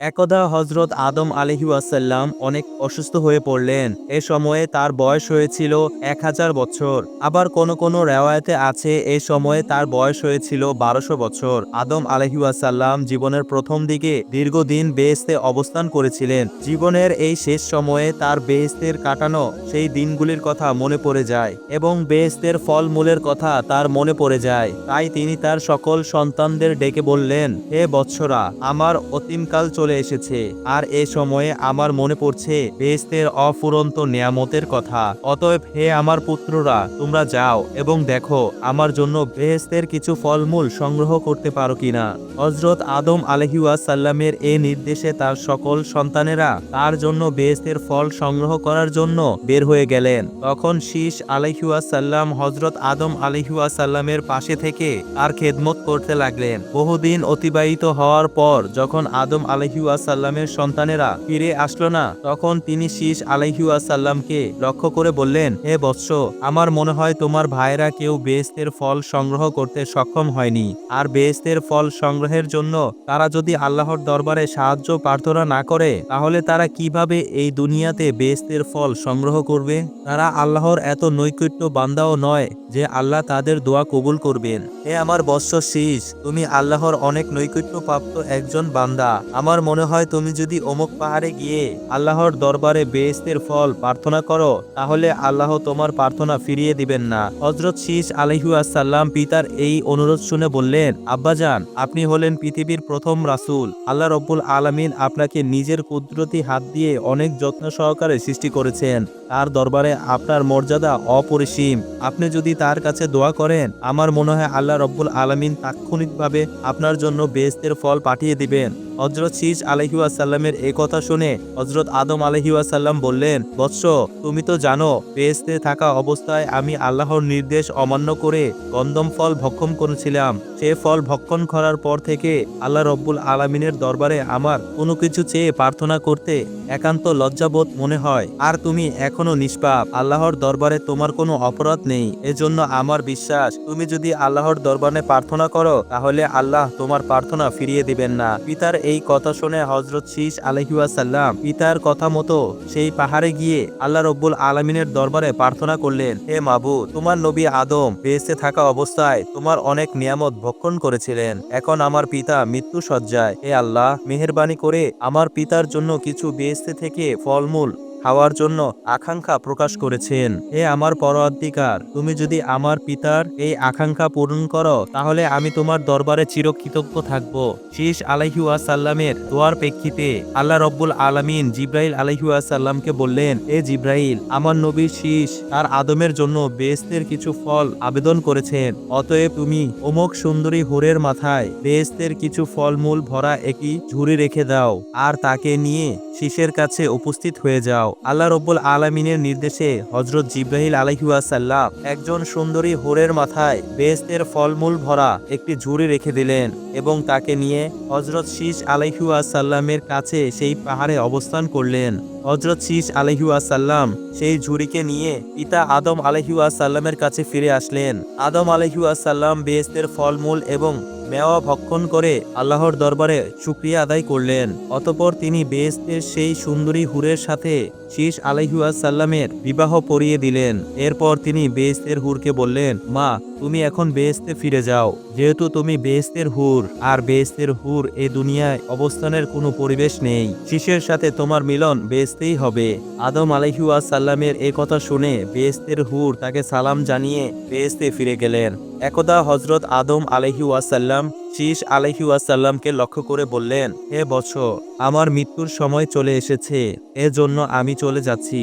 একদা হজরত আদম আলহিউসাল্লাম অনেক অসুস্থ হয়ে পড়লেন। এ সময়ে তার বয়স হয়েছিল এক হাজার বছর। আবার কোন কোন রেওয়ায়তে আছে, এ সময়ে তার বয়স হয়েছিল বারোশো বছর। আদম আলহিউসাল্লাম জীবনের প্রথম দিকে দীর্ঘদিন বেহেস্তে অবস্থান করেছিলেন। জীবনের এই শেষ সময়ে তার বেহেস্তের কাটানো সেই দিনগুলির কথা মনে পড়ে যায় এবং বেহেস্তের ফলমূলের কথা তার মনে পড়ে যায়। তাই তিনি তার সকল সন্তানদের ডেকে বললেন, হে বৎসরা, আমার অতীনকাল চলে এসেছে। আর এ সময়ে আমার মনে পড়ছে, বেহেস্তের অফুরন্ত নিয়ামতের কথা। অতএব হে আমার পুত্ররা, তোমরা যাও এবং দেখো, আমার জন্য বেহেস্তের কিছু ফলমূল সংগ্রহ করতে পারো কিনা। হজরত আদম আলহিউসাল্লামের এ নির্দেশে তার সকল সন্তানেরা তার জন্য বেহেস্তের ফল সংগ্রহ করার জন্য বের হয়ে গেলেন। তখন শীষ আলহিউয়া সাল্লাম হজরত আদম আলহিউসাল্লামের পাশে থেকে আর খেদমত করতে লাগলেন। বহুদিন অতিবাহিত হওয়ার পর যখন আদম আলহিউসাল্লামের সন্তানেরা ফিরে আসলো না। তখন তিনি শীষ আলহিউসাল্লামকে লক্ষ্য করে বললেন, হে বৎস, আমার মনে হয় তোমার ভাইরা কেউ বেহেস্তের ফল সংগ্রহ করতে সক্ষম হয়নি। আর বেহেস্তের ফল সংগ্রহের জন্য তারা যদি আল্লাহর দরবারে সাহায্য প্রার্থনা না করে, তাহলে তারা কীভাবে এই দুনিয়াতে বেহেস্তের ফল সংগ্রহ করবে? তারা আল্লাহর এত নৈকট্য বান্দাও নয় যে আল্লাহ তাদের দোয়া কবুল করবেন। হে আমার বৎস শীষ, তুমি আল্লাহর অনেক নৈকট্য প্রাপ্ত একজন বান্দা। আমার মনে হয় তুমি যদি অমুক পাহাড়ে গিয়ে আল্লাহর দরবারে বেহেস্তের ফল প্রার্থনা করো, তাহলে আল্লাহ তোমার প্রার্থনা ফিরিয়ে দিবেন না। হজরত শীষ আলহিউসাল্লাম পিতার এই অনুরোধ শুনে বললেন, আব্বাজান, আপনি হলেন পৃথিবীর প্রথম রাসূল। আল্লাহ রব্বুল আলামিন আপনাকে নিজের কুদরতি হাত দিয়ে অনেক যত্ন সহকারে সৃষ্টি করেছেন। তার দরবারে আপনার মর্যাদা অপরিসীম। আপনি যদি তার কাছে দোয়া করেন, আমার মনে হয় আল্লাহ রব্বুল আলমিন তাৎক্ষণিকভাবে আপনার জন্য বেহেস্তের ফল পাঠিয়ে দিবেন। হজরত শীষ আলহিউসাল্লামের এ কথা শুনে হজরত আদম আলহিউসাল্লাম বললেন, বৎস, তুমি তো জানো বেহেস্তে থাকা অবস্থায় আমি আল্লাহর নির্দেশ অমান্য করে গন্ধম ফল ভক্ষণ করেছিলাম। সে ফল ভক্ষণ করার পর থেকে আল্লাহ রব্বুল আলমিনের দরবারে আমার কোনো কিছু চেয়ে প্রার্থনা করতে একান্ত লজ্জাবোধ মনে হয়। আর তুমি এখনও নিষ্পাপ। আল্লাহর দরবারে তোমার কোনো অপরাধ নেই। এজন্য আমার বিশ্বাস, তুমি যদি আল্লাহর দরবারে প্রার্থনা করো, তাহলে আল্লাহ তোমার প্রার্থনা ফিরিয়ে দিবেন না। পিতার এই কথা শুনে হজরত শীষ আলহিউসাল্লাম পিতার কথা মতো সেই পাহাড়ে গিয়ে আল্লাহ রব্বুল আলমিনের দরবারে প্রার্থনা করলেন, হে মাবু তোমার নবী আদম বেঁচে থাকা অবস্থায় তোমার অনেক নিয়ামত ভক্ষণ করেছিলেন। এখন আমার পিতা মৃত্যু সজ্জায় হে আল্লাহ, মেহরবানি করে আমার পিতার জন্য কিছু বেঁচতে থেকে ফলমূল খাওয়ার জন্য আকাঙ্ক্ষা প্রকাশ করেছেন। হে আমার পরঅধিকার তুমি যদি আমার পিতার এই আকাঙ্ক্ষা পূরণ করো, তাহলে আমি তোমার দরবারে চিরকৃতজ্ঞ থাকব। শীষ আলাইহুয়াসাল্লামের দোয়ার প্রেক্ষিতে আল্লাহ রব্বুল আলামিন জিব্রাইল আলাইহুয়াসাল্লামকে বললেন এ জিব্রাইল, আমার নবী শীষ তার আদমের জন্য বেস্তের কিছু ফল আবেদন করেছেন। অতএব তুমি অমুক সুন্দরী হোরের মাথায় বেহেস্তের কিছু ফলমূল ভরা একটি ঝুড়ি রেখে দাও, আর তাকে নিয়ে শীষের কাছে উপস্থিত হয়ে যাও। আল্লাহ রব্বুল আলমিনের নির্দেশে হজরত জিব্রাহিল আলহিউসাল্লাম একজন সুন্দরী হোরের মাথায় বেহেস্তের ফলমূল ভরা একটি ঝুড়ি রেখে দিলেন এবং তাকে নিয়ে হজরত শীষ আলহিউসাল্লামের কাছে সেই পাহাড়ে অবস্থান করলেন। হজরত শীষ আলহিউসাল্লাম সেই ঝুড়িকে নিয়ে পিতা আদম আলহিউসাল্লামের কাছে ফিরে আসলেন। আদম আলহিউসাল্লাম বেহেস্তের ফলমূল এবং মেওয়া ভক্ষণ করে আল্লাহর দরবারে শুক্রিয়া আদায় করলেন। অতপর তিনি বেহেস্তের সেই সুন্দরী হুরের সাথে শীষ আলহিউসাল্লামের বিবাহ পরিয়ে দিলেন। এরপর তিনি বেহেস্তের হুরকে বললেন, মা তুমি এখন বেহেস্তে ফিরে যাও। যেহেতু তুমি বেহেস্তের হুর, আর বেহেস্তের হুর এ দুনিয়ায় অবস্থানের কোনো পরিবেশ নেই। শীষের সাথে তোমার মিলন বেহেস্তেই হবে। আদম আলহিউসাল্লামের এ কথা শুনে বেহেস্তের হুর তাকে সালাম জানিয়ে বেহেস্তে ফিরে গেলেন। একদা হজরত আদম আলহিউসাল্লাম শীষ আলহিউসাল্লামকে লক্ষ্য করে বললেন, হে বৎস, আমার মৃত্যুর সময় চলে এসেছে। এজন্য আমি চলে যাচ্ছি।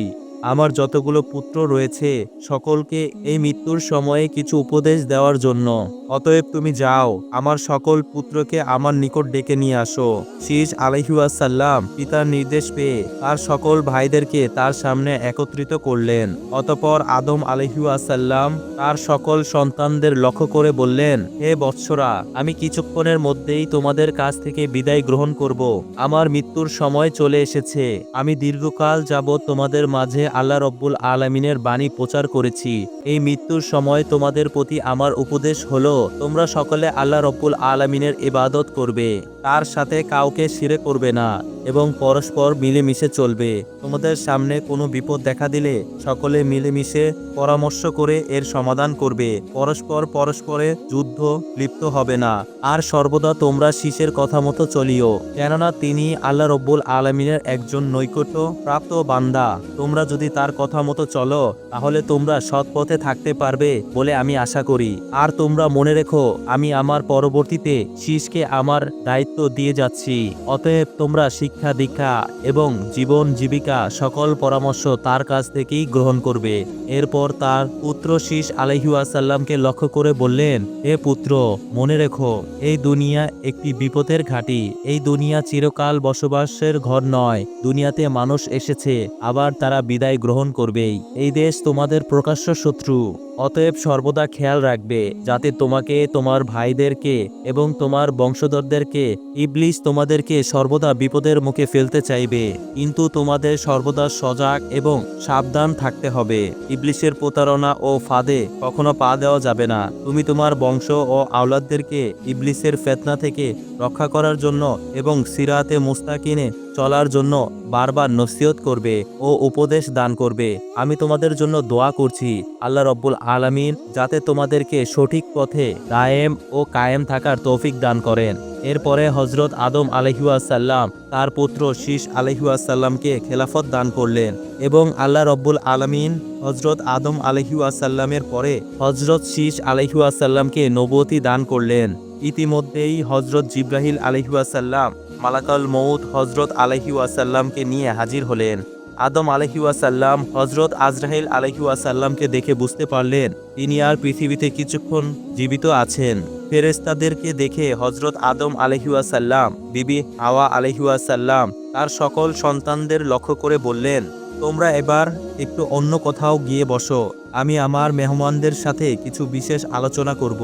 আমার যতগুলো পুত্র রয়েছে, সকলকে এই মৃত্যুর সময়ে কিছু উপদেশ দেওয়ার জন্য। অতএব তুমি যাও, আমার সকল পুত্রকে আমার নিকট ডেকে নিয়ে আসো। শীষ আলহিউসাল্লাম পিতার নির্দেশ পেয়ে তার সকল ভাইদেরকে তার সামনে একত্রিত করলেন। অতপর আদম আলহিউসাল্লাম তার সকল সন্তানদের লক্ষ্য করে বললেন, হে বৎসরা, আমি কিছুক্ষণের মধ্যেই তোমাদের কাছ থেকে বিদায় গ্রহণ করব। আমার মৃত্যুর সময় চলে এসেছে। আমি দীর্ঘকাল যাবৎ তোমাদের মাঝে আল্লাহ রব্বুল আলমিনের বাণী প্রচার করেছি। এই মৃত্যুর সময় তোমাদের প্রতি আমার উপদেশ হলো, তোমরা সকলে আল্লাহ রব্বুল আলমিনের ইবাদত করবে। তার সাথে কাউকে শিরে করবে না এবং পরস্পর মিলেমিশে চলবে। তোমাদের সামনে কোনো বিপদ দেখা দিলে সকলে মিলেমিশে পরামর্শ করে এর সমাধান করবে। পরস্পর পরস্পরে যুদ্ধ লিপ্ত হবে না। আর সর্বদা তোমরা শীষের কথা মতো চলিও, কেননা তিনি আল্লাহ রব্বুল আলমিনের একজন নৈকট্য প্রাপ্ত বান্দা। তোমরা যদি তার কথা মতো চলো, তাহলে তোমরা সৎ পথে থাকতে পারবে বলে আমি আশা করি। আর তোমরা মনে রেখো, আমি আমার পরবর্তীতে শীষকে আমার দায়িত্ব দিয়ে যাচ্ছি। অতএব তোমরা শিক্ষা দীক্ষা এবং জীবন জীবিকা সকল পরামর্শ তার কাছ থেকেই গ্রহণ করবে। এরপর তার পুত্র শীষ আলহিউসাল্লামকে লক্ষ্য করে বললেন, হে পুত্র, মনে রেখো, এই দুনিয়া একটি বিপদের ঘাঁটি। এই দুনিয়া চিরকাল বসবাসের ঘর নয়। দুনিয়াতে মানুষ এসেছে, আবার তারা বিদায় গ্রহণ করবেই। এই দেশ তোমাদের প্রকাশ্য শত্রু। অতএব সর্বদা খেয়াল রাখবে যাতে তোমাকে, তোমার ভাইদেরকে এবং তোমার বংশধরদেরকে ইবলিস তোমাদেরকে সর্বদা বিপদের মুখে ফেলতে চাইবে। কিন্তু তোমাদের সর্বদা সজাগ এবং সাবধান থাকতে হবে। ইবলিসের প্রতারণা ও ফাঁদে কখনো পা দেওয়া যাবে না। তুমি তোমার বংশ ও আওলাদদেরকে ইবলিসের ফেতনা থেকে রক্ষা করার জন্য এবং সিরাতে মুস্তাকিনে চলার জন্য বারবার নসিহত করবে ও উপদেশ দান করবে। আমি তোমাদের জন্য দোয়া করছি। আল্লাহ রব্বুল আলামিন, যাতে তোমাদেরকে সঠিক পথে দায়েম ও কায়েম থাকার তৌফিক দান করেন। এরপরে হজরত আদম আলহিউসাল্লাম তার পুত্র শীষ আলহিউসাল্লামকে খেলাফত দান করলেন এবং আল্লাহ রব্বুল আলমিন হজরত আদম আলহিউসাল্লামের পরে হজরত শীষ আলহিউসাল্লামকে নবতী দান করলেন। ইতিমধ্যেই হজরত জিব্রাহিল আলহিউসাল্লাম মালাকাল মৌত হজরত আলহিউসাল্লামকে নিয়ে হাজির হলেন। আদম আলহিউসাল্লাম হজরত আজরাহিল আলহিউসাল্লামকে দেখে বুঝতে পারলেন, তিনি আর পৃথিবীতে কিছুক্ষণ জীবিত আছেন। ফেরেস্তাদেরকে দেখে হজরত আদম আলহিউসাল্লাম বিবি হাওয়া আলহিউসাল্লাম তার সকল সন্তানদের লক্ষ্য করে বললেন তোমরা এবার একটু অন্য কোথাও গিয়ে বসো। আমি আমার মেহমানদের সাথে কিছু বিশেষ আলোচনা করব।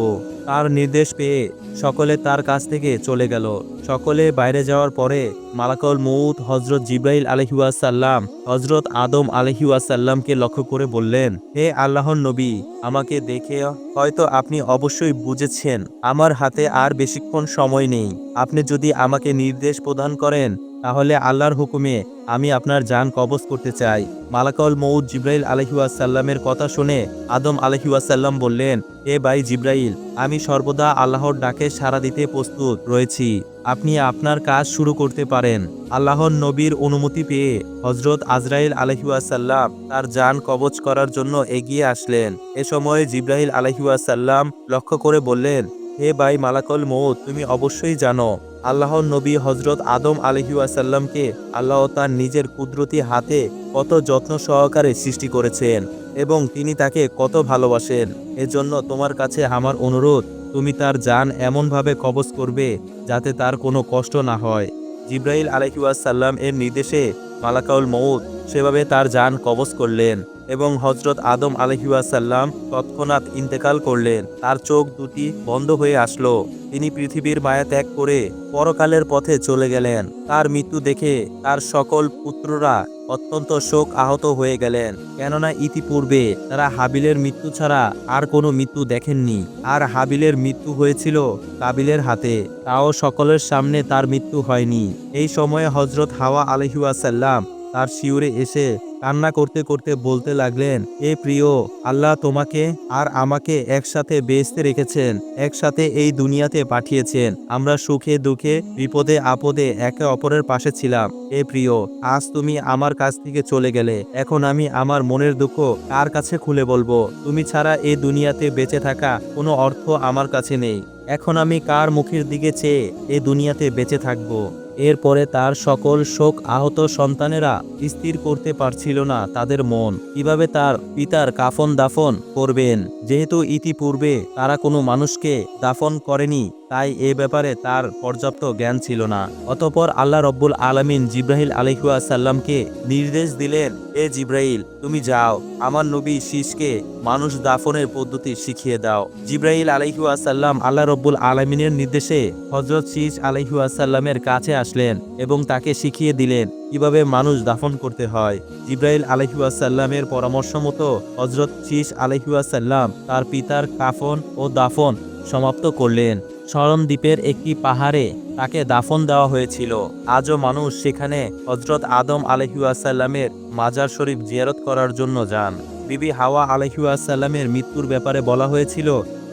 তার নির্দেশ পেয়ে সকলে তার কাছ থেকে চলে গেল। সকলে বাইরে যাওয়ার পরে মালাকল মৌত হজরত জিব্রাইল আলহিউসাল্লাম হজরত আদম আলহিউসাল্লামকে লক্ষ্য করে বললেন, হে আল্লাহর নবী, আমাকে দেখে হয়তো আপনি অবশ্যই বুঝেছেন, আমার হাতে আর বেশিক্ষণ সময় নেই। আপনি যদি আমাকে নির্দেশ প্রদান করেন তাহলে আল্লাহর হুকুমে আমি আপনার যান কবজ করতে চাই। মালাকল মৌদ জিব্রাইল আলহিউসাল্লামের কথা শুনে আদম আলহিউসাল্লাম বললেন, এ ভাই জিব্রাইল, আমি সর্বদা আল্লাহর ডাকে সাড়া দিতে প্রস্তুত রয়েছি। আপনি আপনার কাজ শুরু করতে পারেন। আল্লাহর নবীর অনুমতি পেয়ে হজরত আজরাইল আলহিউসাল্লাম তার যান কবজ করার জন্য এগিয়ে আসলেন। এ সময় জিব্রাহিল আলহিউসাল্লাম লক্ষ্য করে বললেন, হে ভাই মালাকল মৌত তুমি অবশ্যই জানো আল্লাহর নবী হজরত আদম আলহিউসাল্লামকে আল্লাহ তার নিজের কুদরতি হাতে কত যত্ন সহকারে সৃষ্টি করেছেন এবং তিনি তাকে কত ভালোবাসেন। এজন্য তোমার কাছে আমার অনুরোধ, তুমি তার যান এমনভাবে কবজ করবে যাতে তার কোনো কষ্ট না হয়। জিব্রাইল আলহিউসাল্লাম এর নির্দেশে মালাকাউল মৌত সেভাবে তার যান কবজ করলেন এবং হজরত আদম আলহিউসাল্লাম তৎক্ষণাৎ ইন্তেকাল করলেন। তার চোখ দুটি বন্ধ হয়ে আসলো। তিনি পৃথিবীর মায়া ত্যাগ করে পরকালের পথে চলে গেলেন। তার মৃত্যু দেখে তার সকল পুত্ররা অত্যন্ত শোক আহত হয়ে গেলেন। কেননা ইতিপূর্বে তারা হাবিলের মৃত্যু ছাড়া আর কোনো মৃত্যু দেখেননি। আর হাবিলের মৃত্যু হয়েছিল কাবিলের হাতে। তাও সকলের সামনে তার মৃত্যু হয়নি। এই সময়ে হজরত হাওয়া আলহিউসাল্লাম তার শিউরে এসে কান্না করতে করতে বলতে লাগলেন, এ প্রিয়, আল্লাহ তোমাকে আর আমাকে একসাথে বেসতে রেখেছেন, একসাথে এই দুনিয়াতে পাঠিয়েছেন। আমরা সুখে, দুঃখে, বিপদে, আপদে একে অপরের পাশে ছিলাম। এ প্রিয়, আজ তুমি আমার কাছ থেকে চলে গেলে। এখন আমি আমার মনের দুঃখ কার কাছে খুলে বলব? তুমি ছাড়া এই দুনিয়াতে বেঁচে থাকা কোনো অর্থ আমার কাছে নেই। এখন আমি কার মুখের দিকে চেয়ে এ দুনিয়াতে বেঁচে থাকব? এরপরে তার সকল শোক আহত সন্তানেরা স্থির করতে পারছিল না তাদের মন। কীভাবে তার পিতার কাফন দাফন করবেন? যেহেতু ইতিপূর্বে তারা কোনো মানুষকে দাফন করেনি তাই এ ব্যাপারে তার পর্যাপ্ত জ্ঞান ছিল না। অতপর আল্লাহ রব্বুল আলমিন জিব্রাহিল আলহিউসাল্লামকে নির্দেশ দিলেন, এ জিব্রাইল, তুমি যাও, আমার নবী শীষকে মানুষ দাফনের পদ্ধতি শিখিয়ে দাও। জিব্রাহিল জিব্রাইল আলহিউসাল্লাম আল্লাহ রব্বুল আলমিনের নির্দেশে হজরত শীষ আলহিউসাল্লামের কাছে আসলেন এবং তাকে শিখিয়ে দিলেন কীভাবে মানুষ দাফন করতে হয়। জিব্রাইল আলহিউসাল্লামের পরামর্শ মতো হজরত শীষ আলহিউসাল্লাম তার পিতার কাফন ও দাফন সমাপ্ত করলেন। স্মরণ দ্বীপের একটি পাহাড়ে তাকে দাফন দেওয়া হয়েছিল। আজও মানুষ সেখানে হজরত আদম আলহিউসাল্লামের মাজার শরীফ জিয়ারত করার জন্য যান। বিবি হাওয়া আলহিউসাল্লামের মৃত্যুর ব্যাপারে বলা হয়েছিল,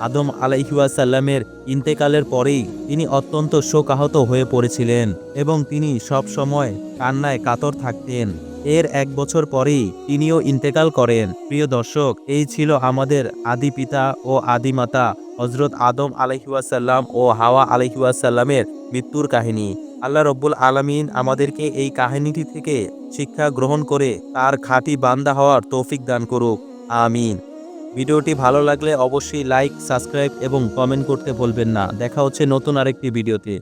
আদম আলাইহুয়াসাল্লামের ইন্তেকালের পরেই তিনি অত্যন্ত শোকাহত হয়ে পড়েছিলেন এবং তিনি সব সময় কান্নায় কাতর থাকতেন। এর এক বছর পরেই তিনিও ইন্তেকাল করেন। প্রিয় দর্শক, এই ছিল আমাদের আদি পিতা ও আদি মাতা হজরত আদম আলহিউসাল্লাম ও হাওয়া আলহিউসাল্লামের মৃত্যুর কাহিনী। আল্লাহ রব্বুল আলমিন আমাদেরকে এই কাহিনীটি থেকে শিক্ষা গ্রহণ করে তার খাঁটি বান্দা হওয়ার তৌফিক দান করুক। আমিন। ভিডিওটি ভালো লাগলে অবশ্যই লাইক, সাবস্ক্রাইব এবং কমেন্ট করতে ভুলবেন না। দেখা হচ্ছে নতুন আরেকটি ভিডিওতে।